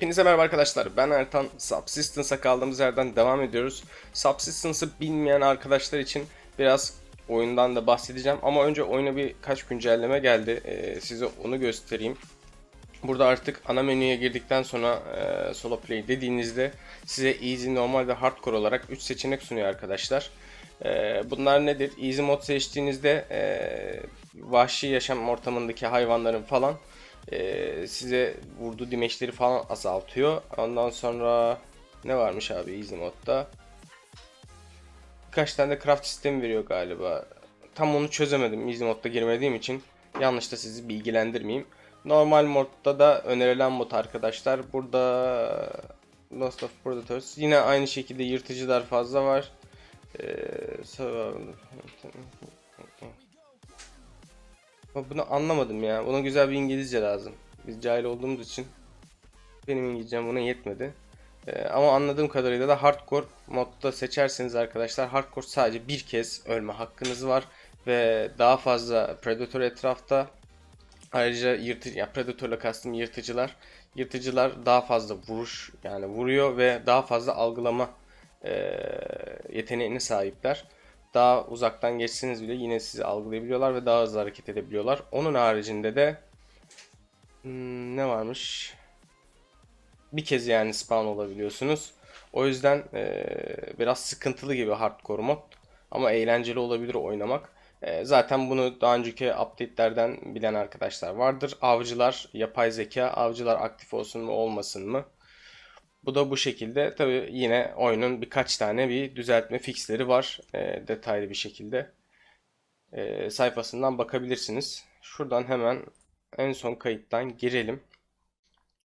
Hepinize merhaba arkadaşlar. Ben Ertan. Subsistence'a kaldığımız yerden devam ediyoruz. Subsistence'ı bilmeyen arkadaşlar için biraz oyundan da bahsedeceğim. Ama önce oyuna birkaç güncelleme geldi. Ee, size onu göstereyim. Burada artık ana menüye girdikten sonra e, solo play dediğinizde size easy, normal ve hardcore olarak 3 seçenek sunuyor arkadaşlar. E, bunlar nedir? Easy mod seçtiğinizde e, vahşi yaşam ortamındaki hayvanların falan e, size vurduğu dimeçleri falan azaltıyor. Ondan sonra ne varmış abi easy modda? Birkaç tane de craft sistemi veriyor galiba. Tam onu çözemedim easy modda girmediğim için. Yanlış da sizi bilgilendirmeyeyim. Normal modda da önerilen mod arkadaşlar. Burada Lost of Predators. Yine aynı şekilde yırtıcılar fazla var. Ee, Ama bunu anlamadım ya. Buna güzel bir İngilizce lazım. Biz cahil olduğumuz için benim İngilizcem buna yetmedi. Ee, ama anladığım kadarıyla da hardcore modda seçerseniz arkadaşlar hardcore sadece bir kez ölme hakkınız var ve daha fazla predator etrafta ayrıca yırtıcı ya predatorla kastım yırtıcılar yırtıcılar daha fazla vuruş yani vuruyor ve daha fazla algılama e, yeteneğine sahipler daha uzaktan geçseniz bile yine sizi algılayabiliyorlar ve daha hızlı hareket edebiliyorlar. Onun haricinde de hmm, ne varmış? Bir kez yani spawn olabiliyorsunuz. O yüzden eee, biraz sıkıntılı gibi hardcore mod ama eğlenceli olabilir oynamak. Eee, zaten bunu daha önceki update'lerden bilen arkadaşlar vardır. Avcılar, yapay zeka, avcılar aktif olsun mu olmasın mı? Bu da bu şekilde. Tabi yine oyunun birkaç tane bir düzeltme fixleri var. e, detaylı bir şekilde. E, sayfasından bakabilirsiniz. Şuradan hemen en son kayıttan girelim.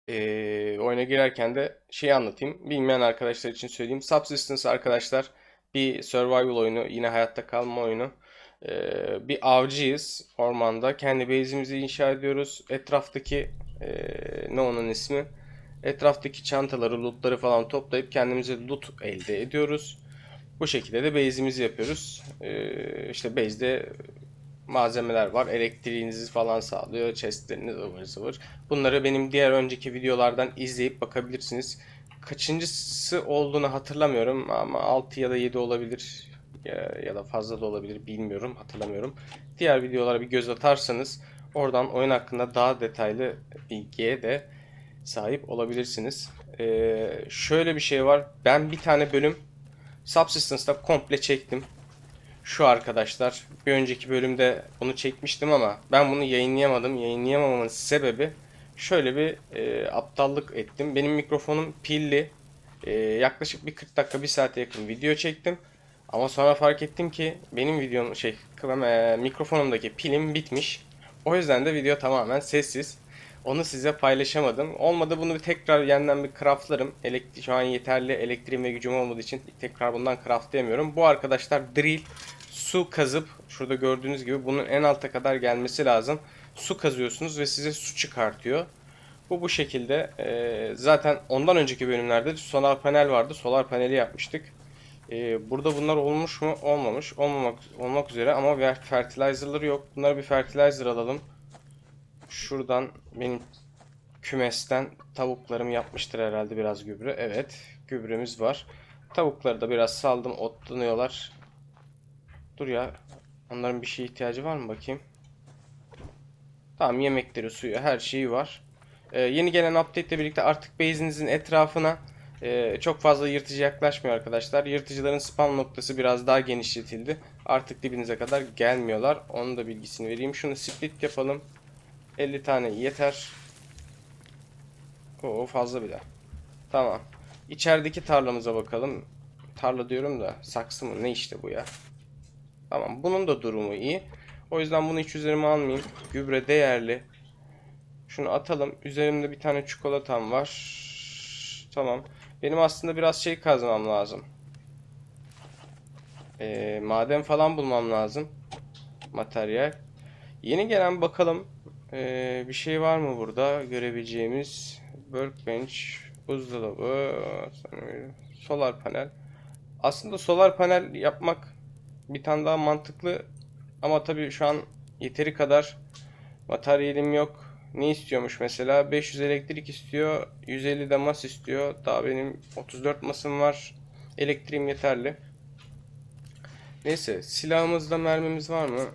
E, oyuna girerken de şeyi anlatayım. Bilmeyen arkadaşlar için söyleyeyim. Subsistence arkadaşlar bir survival oyunu. Yine hayatta kalma oyunu. E, bir avcıyız ormanda. Kendi base'imizi inşa ediyoruz. Etraftaki e, ne onun ismi? Etraftaki çantaları, lootları falan toplayıp kendimize loot elde ediyoruz. Bu şekilde de base'imizi yapıyoruz. Ee, işte base'de malzemeler var. Elektriğinizi falan sağlıyor. Chestleriniz ıvır zıvır. Bunları benim diğer önceki videolardan izleyip bakabilirsiniz. Kaçıncısı olduğunu hatırlamıyorum ama 6 ya da 7 olabilir. Ya, ya da fazla da olabilir bilmiyorum hatırlamıyorum. Diğer videolara bir göz atarsanız oradan oyun hakkında daha detaylı bilgiye de sahip olabilirsiniz. Ee, şöyle bir şey var. Ben bir tane bölüm Subsistence'da komple çektim. Şu arkadaşlar. Bir önceki bölümde bunu çekmiştim ama ben bunu yayınlayamadım. Yayınlayamamamın sebebi şöyle bir e, aptallık ettim. Benim mikrofonum pilli. E, yaklaşık bir 40 dakika bir saate yakın video çektim. Ama sonra fark ettim ki benim videom şey e, mikrofonumdaki pilim bitmiş. O yüzden de video tamamen sessiz. Onu size paylaşamadım. Olmadı bunu bir tekrar yeniden bir craftlarım. Elektri şu an yeterli elektriğim ve gücüm olmadığı için tekrar bundan craftlayamıyorum. Bu arkadaşlar drill su kazıp şurada gördüğünüz gibi bunun en alta kadar gelmesi lazım. Su kazıyorsunuz ve size su çıkartıyor. Bu bu şekilde. Ee, zaten ondan önceki bölümlerde solar panel vardı. Solar paneli yapmıştık. Ee, burada bunlar olmuş mu? Olmamış. Olmamak olmak üzere ama fertilizer'ları yok. Bunları bir fertilizer alalım. Şuradan benim kümesten tavuklarım yapmıştır herhalde biraz gübre. Evet, gübremiz var. Tavukları da biraz saldım, otlanıyorlar. Dur ya, onların bir şeye ihtiyacı var mı bakayım? Tamam, yemekleri, suyu, her şeyi var. Ee, yeni gelen update ile birlikte artık base'inizin etrafına e, çok fazla yırtıcı yaklaşmıyor arkadaşlar. Yırtıcıların spawn noktası biraz daha genişletildi. Artık dibinize kadar gelmiyorlar. Onun da bilgisini vereyim. Şunu split yapalım. 50 tane yeter. Oo fazla bile. Tamam. İçerideki tarlamıza bakalım. Tarla diyorum da saksı mı ne işte bu ya. Tamam bunun da durumu iyi. O yüzden bunu hiç üzerime almayayım. Gübre değerli. Şunu atalım. Üzerimde bir tane çikolatam var. Tamam. Benim aslında biraz şey kazmam lazım. Ee, maden falan bulmam lazım. Materyal. Yeni gelen bakalım ee, bir şey var mı burada görebileceğimiz? Workbench, buzdolabı, solar panel. Aslında solar panel yapmak bir tane daha mantıklı ama tabii şu an yeteri kadar materyalim yok. Ne istiyormuş mesela? 500 elektrik istiyor. 150 de mas istiyor. Daha benim 34 masım var. Elektriğim yeterli. Neyse silahımızda mermimiz var mı?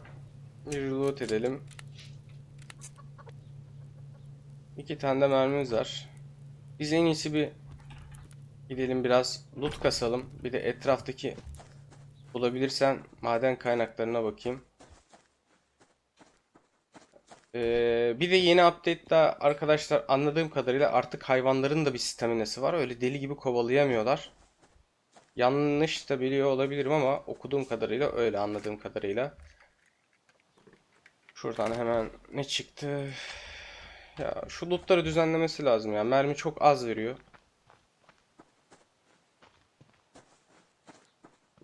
Bir reload edelim. İki tane de mermimiz var. Biz en iyisi bir gidelim biraz loot kasalım. Bir de etraftaki bulabilirsen maden kaynaklarına bakayım. Ee, bir de yeni update'de arkadaşlar anladığım kadarıyla artık hayvanların da bir staminası var. Öyle deli gibi kovalayamıyorlar. Yanlış da biliyor olabilirim ama okuduğum kadarıyla öyle anladığım kadarıyla. Şuradan hemen ne çıktı? Ya şu lootları düzenlemesi lazım ya. Mermi çok az veriyor.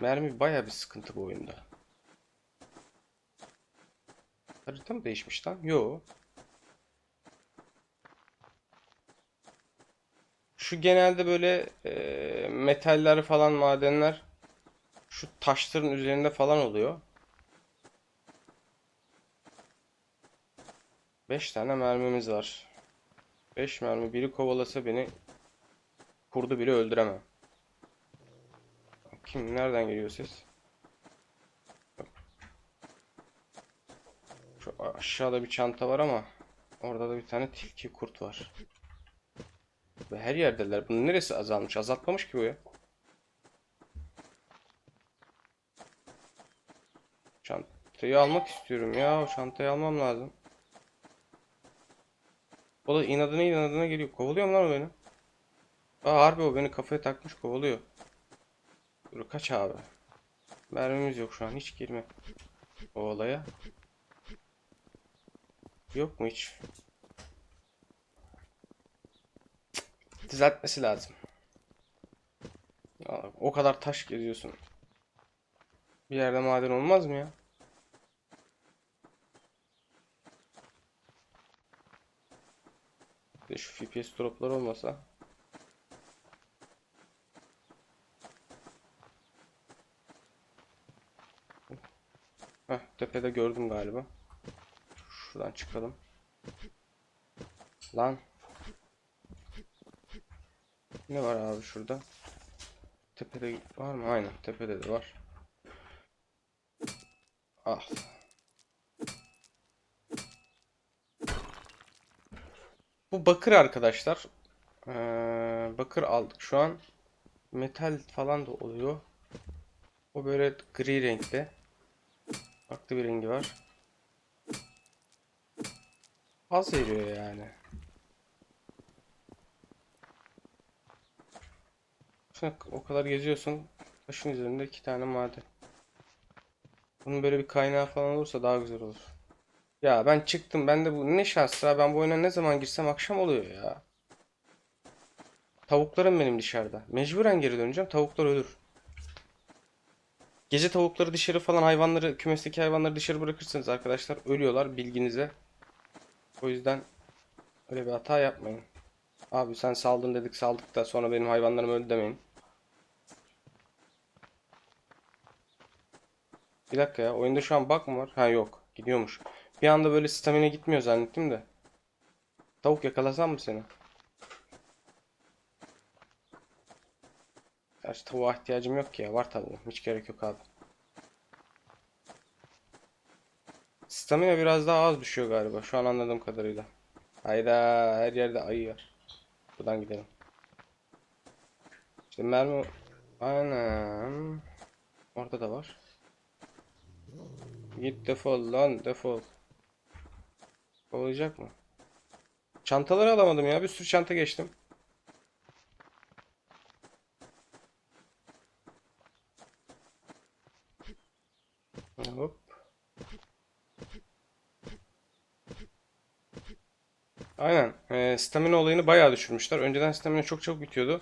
Mermi baya bir sıkıntı bu oyunda. Harita mı değişmiş lan? Yo. Şu genelde böyle e, metaller falan madenler şu taşların üzerinde falan oluyor. 5 tane mermimiz var. 5 mermi biri kovalasa beni kurdu bile öldüremem. Kim nereden geliyor ses? Şu aşağıda bir çanta var ama orada da bir tane tilki kurt var. Ve her yerdeler. Bunun neresi azalmış? Azaltmamış ki bu ya. Çantayı almak istiyorum ya. O çantayı almam lazım. O da inadına inadına geliyor. Kovalıyor mu lan o beni? Aa harbi o beni kafaya takmış kovalıyor. Dur kaç abi. Mermimiz yok şu an. Hiç girme. O olaya. Yok mu hiç? Düzeltmesi lazım. O kadar taş geziyorsun. Bir yerde maden olmaz mı ya? Bir şu FPS droplar olmasa. Heh, tepede gördüm galiba. Şuradan çıkalım. Lan. Ne var abi şurada? Tepede var mı? Aynen tepede de var. Ah. Bu bakır arkadaşlar. Ee, bakır aldık şu an. Metal falan da oluyor. O böyle gri renkte. Farklı bir rengi var. Az veriyor yani. Bak o kadar geziyorsun. Taşın üzerinde iki tane maden. Bunun böyle bir kaynağı falan olursa daha güzel olur. Ya ben çıktım. Ben de bu ne şans ya. Ben bu oyuna ne zaman girsem akşam oluyor ya. Tavuklarım benim dışarıda. Mecburen geri döneceğim. Tavuklar ölür. Gece tavukları dışarı falan hayvanları, kümesteki hayvanları dışarı bırakırsanız arkadaşlar ölüyorlar bilginize. O yüzden öyle bir hata yapmayın. Abi sen saldın dedik saldık da sonra benim hayvanlarım öldü demeyin. Bir dakika ya oyunda şu an bug mı var? Ha yok gidiyormuş. Bir anda böyle stamina gitmiyor zannettim de. Tavuk yakalasam mı seni? Gerçi tavuğa ihtiyacım yok ki ya. Var tabii. Hiç gerek yok abi. Stamina biraz daha az düşüyor galiba. Şu an anladığım kadarıyla. Hayda her yerde ayı var. Buradan gidelim. İşte mermi... Aynen. Orada da var. Git defol lan defol. Olacak mı? Çantaları alamadım ya. Bir sürü çanta geçtim. Hop. Aynen. Ee, stamina olayını bayağı düşürmüşler. Önceden stamina çok çok bitiyordu.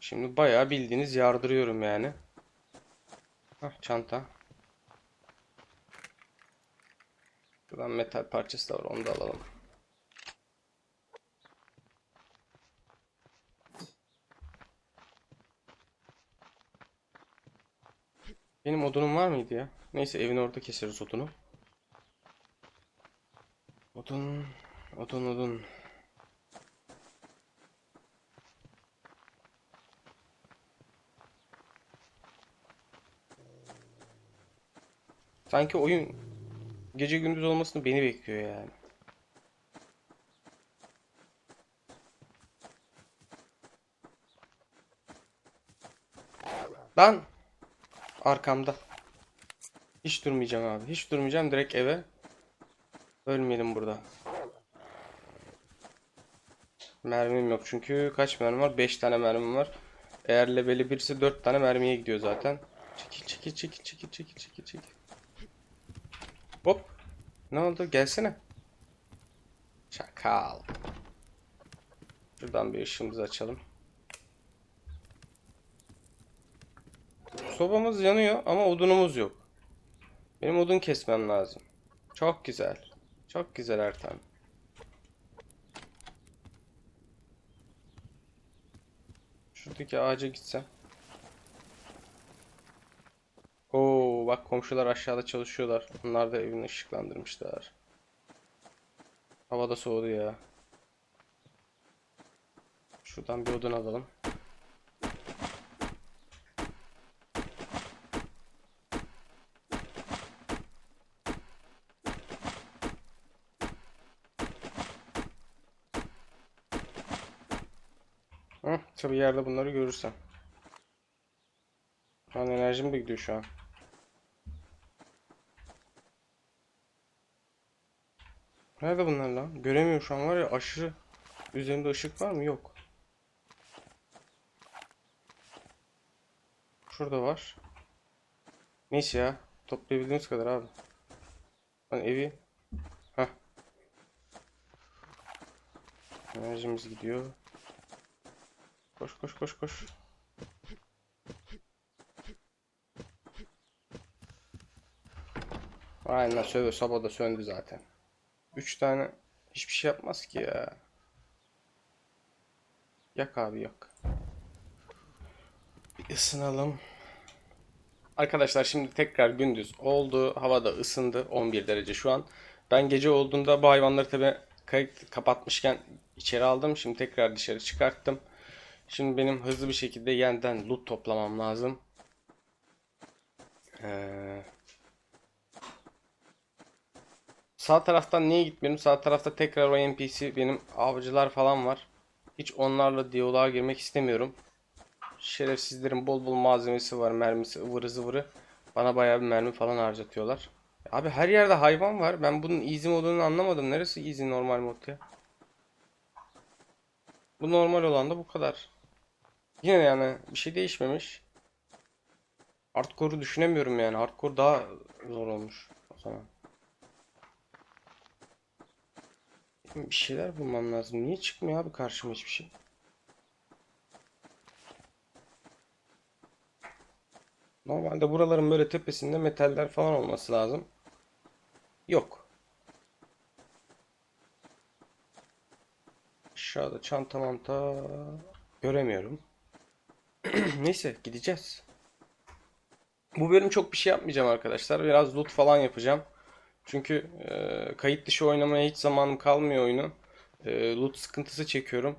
Şimdi bayağı bildiğiniz yardırıyorum yani. Hah çanta. Buradan metal parçası da var. Onu da alalım. Benim odunum var mıydı ya? Neyse evin orada keseriz odunu. Odun Odun odun. Sanki oyun gece gündüz olmasını beni bekliyor yani. Lan arkamda. Hiç durmayacağım abi. Hiç durmayacağım direkt eve. Ölmeyelim burada. Mermim yok çünkü kaç mermi var? 5 tane mermim var. Eğer leveli 1 ise 4 tane mermiye gidiyor zaten. Çekil çekil çekil çekil çekil çekil çekil. Hop. Ne oldu? Gelsene. Çakal. Şuradan bir ışığımızı açalım. Sobamız yanıyor ama odunumuz yok. Benim odun kesmem lazım. Çok güzel. Çok güzel Ertan. Şuradaki ağaca gitsem. Bak komşular aşağıda çalışıyorlar. Onlar da evini ışıklandırmışlar. Hava da soğudu ya. Şuradan bir odun alalım. Hı, tabii yerde bunları görürsem. Şu an enerjim de gidiyor şu an. Nerede bunlar lan? Göremiyorum şu an var ya aşırı. Üzerinde ışık var mı? Yok. Şurada var. Neyse ya. Toplayabildiğimiz kadar abi. Lan evi. Heh. Enerjimiz gidiyor. Koş koş koş koş. Aynen söve soba da söndü zaten. Üç tane hiçbir şey yapmaz ki ya. Yak abi yak. Bir ısınalım. Arkadaşlar şimdi tekrar gündüz oldu. Havada ısındı. 11 derece şu an. Ben gece olduğunda bu hayvanları tabi kayıt kapatmışken içeri aldım. Şimdi tekrar dışarı çıkarttım. Şimdi benim hızlı bir şekilde yeniden loot toplamam lazım. Ee, sağ taraftan niye gitmiyorum? Sağ tarafta tekrar o NPC benim avcılar falan var. Hiç onlarla diyaloğa girmek istemiyorum. Şerefsizlerin bol bol malzemesi var. Mermisi ıvırı zıvırı. Bana bayağı bir mermi falan harcatıyorlar. Abi her yerde hayvan var. Ben bunun easy modunu anlamadım. Neresi easy normal mod ya? Bu normal olan da bu kadar. Yine yani bir şey değişmemiş. Hardcore'u düşünemiyorum yani. Hardcore daha zor olmuş o zaman. Bir şeyler bulmam lazım. Niye çıkmıyor abi karşıma hiçbir şey? Normalde buraların böyle tepesinde metaller falan olması lazım. Yok. Aşağıda çanta manta göremiyorum. Neyse gideceğiz. Bu bölüm çok bir şey yapmayacağım arkadaşlar. Biraz loot falan yapacağım. Çünkü e, kayıt dışı oynamaya hiç zamanım kalmıyor oyunu. E, loot sıkıntısı çekiyorum.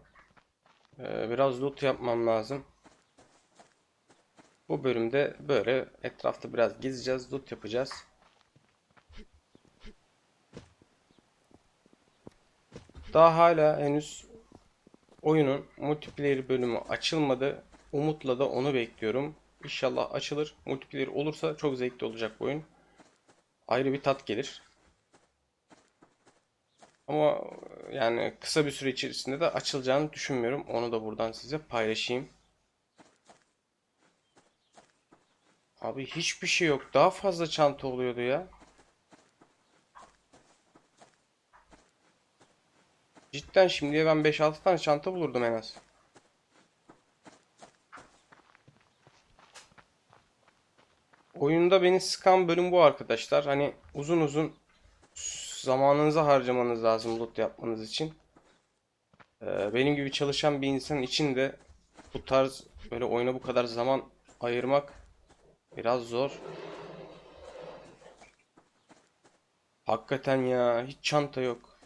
E, biraz loot yapmam lazım. Bu bölümde böyle etrafta biraz gezeceğiz, loot yapacağız. Daha hala henüz oyunun multiplayer bölümü açılmadı. Umutla da onu bekliyorum. İnşallah açılır. Multiplayer olursa çok zevkli olacak bu oyun. Ayrı bir tat gelir. Ama yani kısa bir süre içerisinde de açılacağını düşünmüyorum. Onu da buradan size paylaşayım. Abi hiçbir şey yok. Daha fazla çanta oluyordu ya. Cidden şimdiye ben 5-6 tane çanta bulurdum en az. Oyunda beni sıkan bölüm bu arkadaşlar. Hani uzun uzun zamanınızı harcamanız lazım loot yapmanız için. Ee, benim gibi çalışan bir insan için de bu tarz böyle oyuna bu kadar zaman ayırmak biraz zor. Hakikaten ya hiç çanta yok.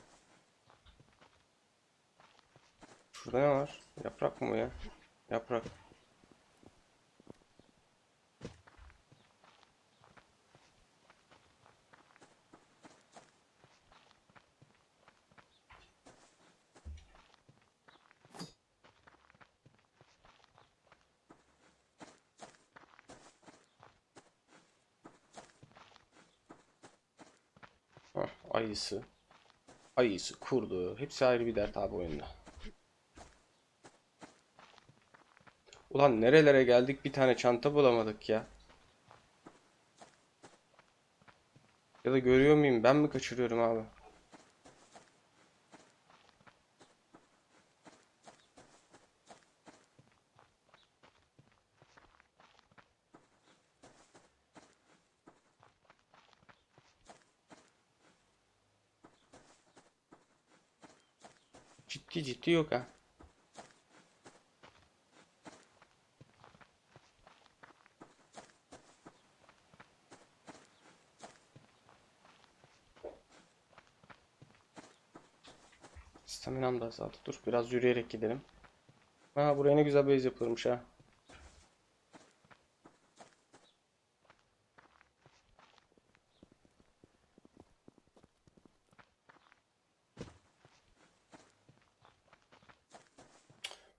Şurada ne var? Yaprak mı ya? Yaprak. Hah, ayısı. Ayısı, kurdu. Hepsi ayrı bir dert abi oyunda. Ulan nerelere geldik bir tane çanta bulamadık ya. Ya da görüyor muyum ben mi kaçırıyorum abi? Ciddi yok ha. Staminam da azaldı. Dur biraz yürüyerek gidelim. Ha buraya ne güzel base yapılmış ha.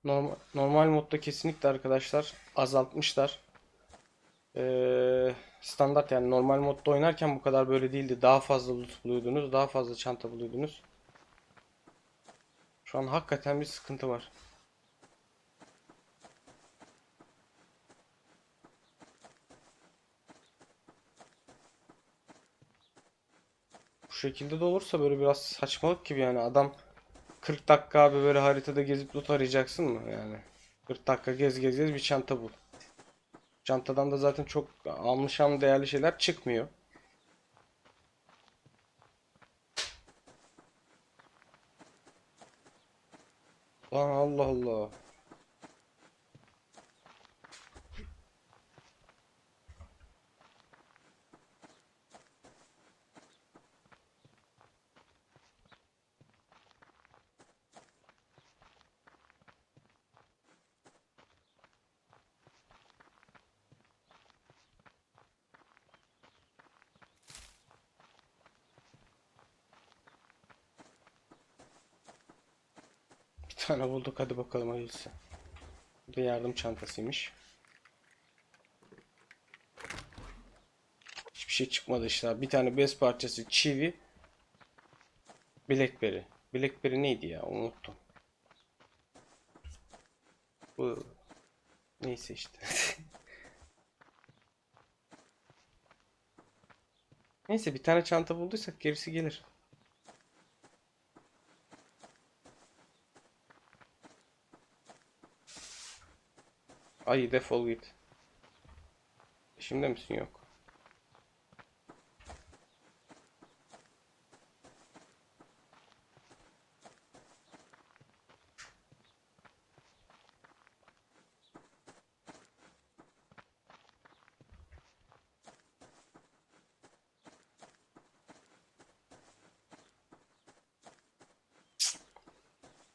Normal, normal modda kesinlikle arkadaşlar azaltmışlar. Ee, standart yani normal modda oynarken bu kadar böyle değildi. Daha fazla loot buluyordunuz. Daha fazla çanta buluyordunuz. Şu an hakikaten bir sıkıntı var. Bu şekilde de olursa böyle biraz saçmalık gibi yani adam 40 dakika abi böyle haritada gezip loot arayacaksın mı yani? 40 dakika gez gez gez bir çanta bul. Çantadan da zaten çok almışam değerli şeyler çıkmıyor. Allah Allah. Bir tane bulduk hadi bakalım hayırlısı. Bu da yardım çantasıymış. Hiçbir şey çıkmadı işte. Bir tane bez parçası çivi. Blackberry. Blackberry neydi ya? Unuttum. Bu neyse işte. Neyse bir tane çanta bulduysak gerisi gelir. Ay defol git. Şimdi misin yok?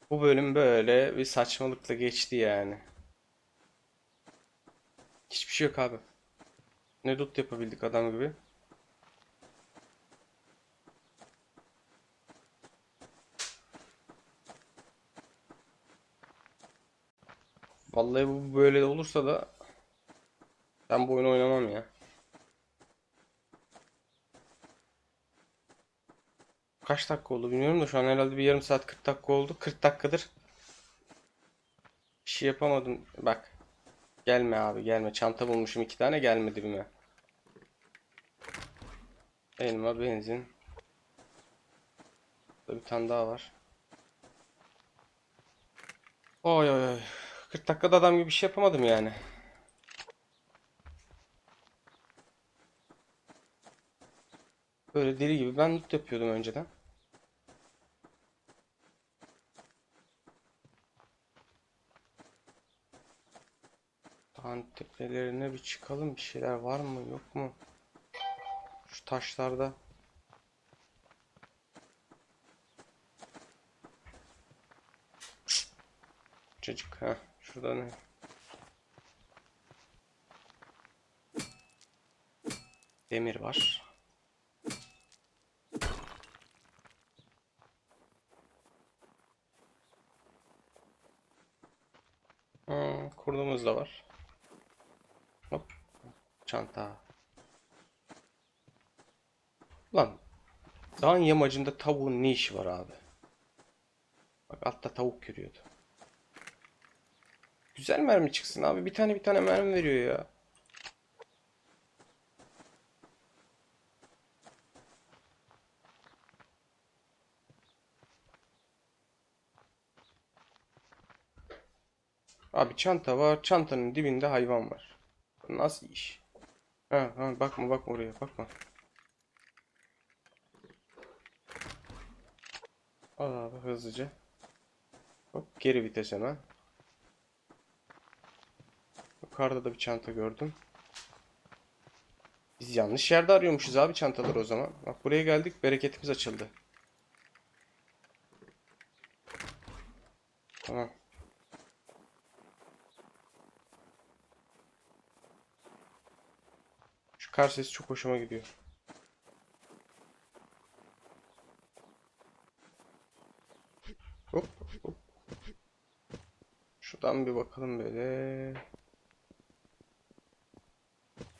Bu bölüm böyle bir saçmalıkla geçti yani. Şey yok abi. Ne loot yapabildik adam gibi. Vallahi bu böyle olursa da ben bu oyunu oynamam ya. Kaç dakika oldu bilmiyorum da şu an herhalde bir yarım saat 40 dakika oldu. 40 dakikadır bir şey yapamadım. Bak. Gelme abi gelme. Çanta bulmuşum iki tane gelmedi bime. Elma, benzin. Burada bir tane daha var. Oy oy oy. 40 dakikada adam gibi bir şey yapamadım yani. Böyle deli gibi ben loot yapıyordum önceden. Tepelerine bir çıkalım. Bir şeyler var mı yok mu? Şu taşlarda. Cacık. Ha, şurada ne? Demir var. Hmm, kurdumuz da var. Çanta. Lan. Dağın yamacında tavuğun ne işi var abi? Bak altta tavuk yürüyordu. Güzel mermi çıksın abi. Bir tane bir tane mermi veriyor ya. Abi çanta var. Çantanın dibinde hayvan var. Nasıl iş? Ha, ha, bakma bakma oraya bakma. Al abi hızlıca. Hop geri vites hemen. Yukarıda da bir çanta gördüm. Biz yanlış yerde arıyormuşuz abi çantaları o zaman. Bak buraya geldik bereketimiz açıldı. Tamam. Şu kar sesi çok hoşuma gidiyor. Hop hop. Şuradan bir bakalım böyle.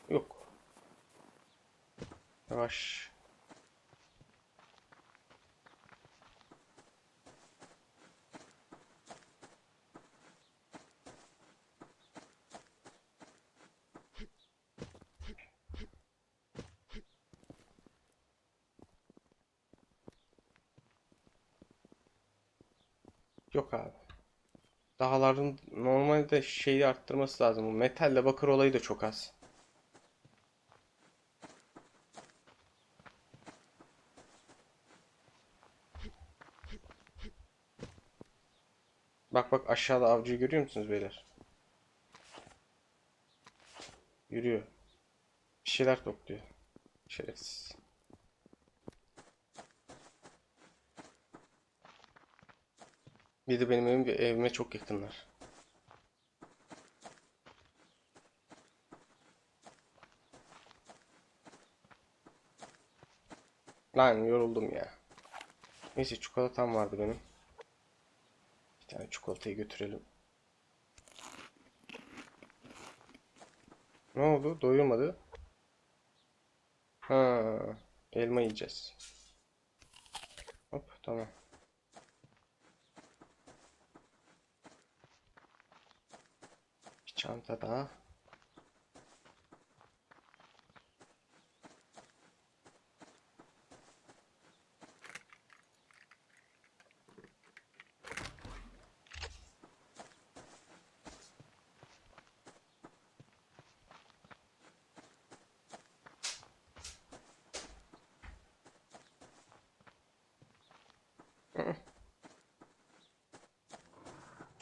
Yok. Yavaş. Yok abi. Dağların normalde şeyi arttırması lazım. Bu metalle bakır olayı da çok az. Bak bak aşağıda avcıyı görüyor musunuz beyler? Yürüyor. Bir şeyler topluyor. Şerefsiz. Bir de benim evim evime çok yakınlar. Lan yoruldum ya. Neyse çikolatam vardı benim. Bir tane çikolatayı götürelim. Ne oldu? Doyurmadı. Ha, elma yiyeceğiz. Hop tamam. Bir çanta daha.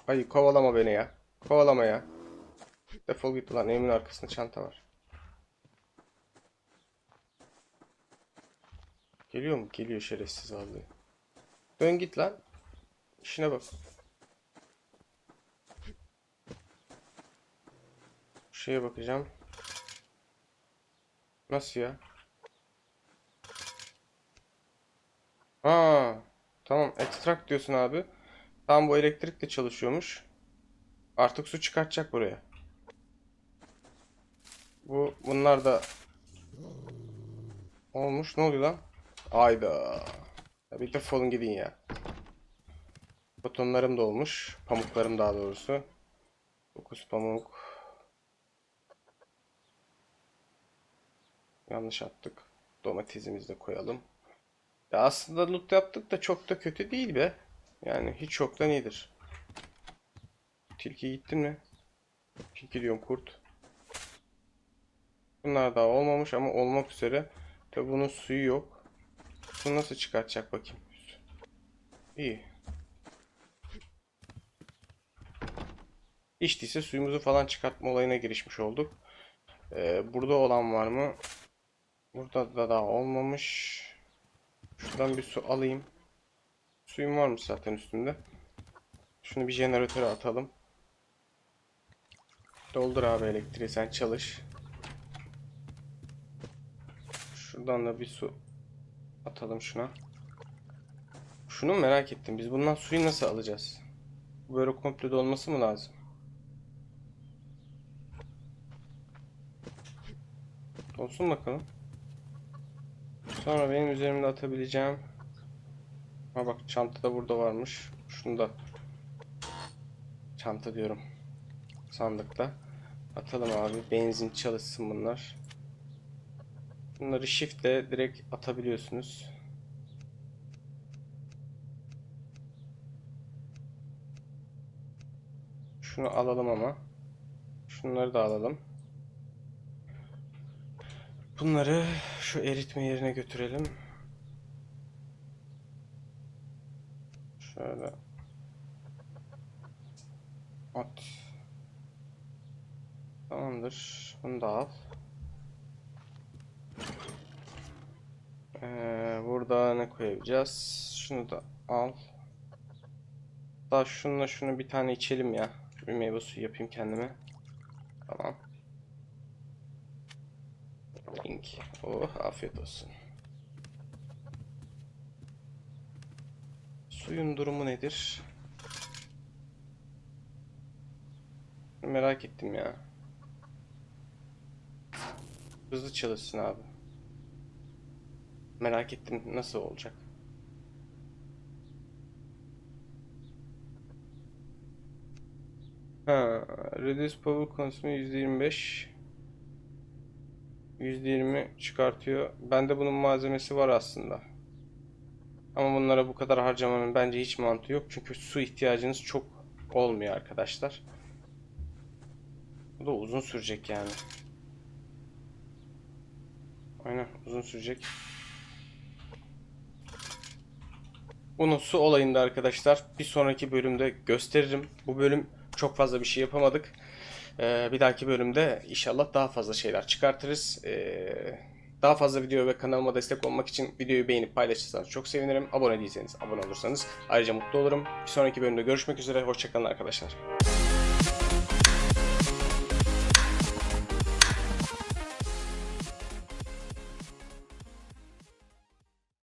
Ay kovalama beni ya. Kovalama ya. Defol git lan evimin arkasında çanta var. Geliyor mu? Geliyor şerefsiz vallahi. Dön git lan. İşine bak. Şeye bakacağım. Nasıl ya? Ha, tamam. Extract diyorsun abi. Tam bu elektrik de çalışıyormuş. Artık su çıkartacak buraya. Bu bunlar da olmuş. Ne oluyor lan? Ayda. Ya bir defolun gidin ya. Butonlarım da olmuş. Pamuklarım daha doğrusu. 9 pamuk. Yanlış attık. Domatesimizi de koyalım. Ya aslında loot yaptık da çok da kötü değil be. Yani hiç çoktan iyidir. Tilki gittin mi? Tilki diyorum kurt. Bunlar daha olmamış ama olmak üzere. Tabi bunun suyu yok. Bunu nasıl çıkartacak bakayım. İyi. İçtiyse suyumuzu falan çıkartma olayına girişmiş olduk. Ee, burada olan var mı? Burada da daha olmamış. Şuradan bir su alayım. Suyum varmış zaten üstünde. Şunu bir jeneratöre atalım. Doldur abi elektriği sen çalış. Şuradan da bir su atalım şuna. Şunu merak ettim. Biz bundan suyu nasıl alacağız? Böyle komple dolması mı lazım? Olsun bakalım. Sonra benim üzerimde atabileceğim. Ha bak çanta da burada varmış. Şunu da çanta diyorum. Sandıkta. Atalım abi. Benzin çalışsın bunlar. Bunları shift ile direkt atabiliyorsunuz. Şunu alalım ama. Şunları da alalım. Bunları şu eritme yerine götürelim. Şöyle. At. Tamamdır. Bunu da al. Ee, burada ne koyacağız? Şunu da al. Daha şununla şunu bir tane içelim ya. Bir meyve suyu yapayım kendime. Tamam. Link. Oh afiyet olsun. Suyun durumu nedir? Merak ettim ya. Hızlı çalışsın abi. Merak ettim nasıl olacak. Ha, reduce power consume %25 %20 çıkartıyor. Bende bunun malzemesi var aslında. Ama bunlara bu kadar harcamanın bence hiç mantığı yok. Çünkü su ihtiyacınız çok olmuyor arkadaşlar. Bu da uzun sürecek yani. Aynen uzun sürecek. Bunu su olayında arkadaşlar bir sonraki bölümde gösteririm. Bu bölüm çok fazla bir şey yapamadık. Ee, bir dahaki bölümde inşallah daha fazla şeyler çıkartırız. Ee, daha fazla video ve kanalıma destek olmak için videoyu beğenip paylaşırsanız çok sevinirim. Abone değilseniz abone olursanız ayrıca mutlu olurum. Bir sonraki bölümde görüşmek üzere. Hoşçakalın arkadaşlar.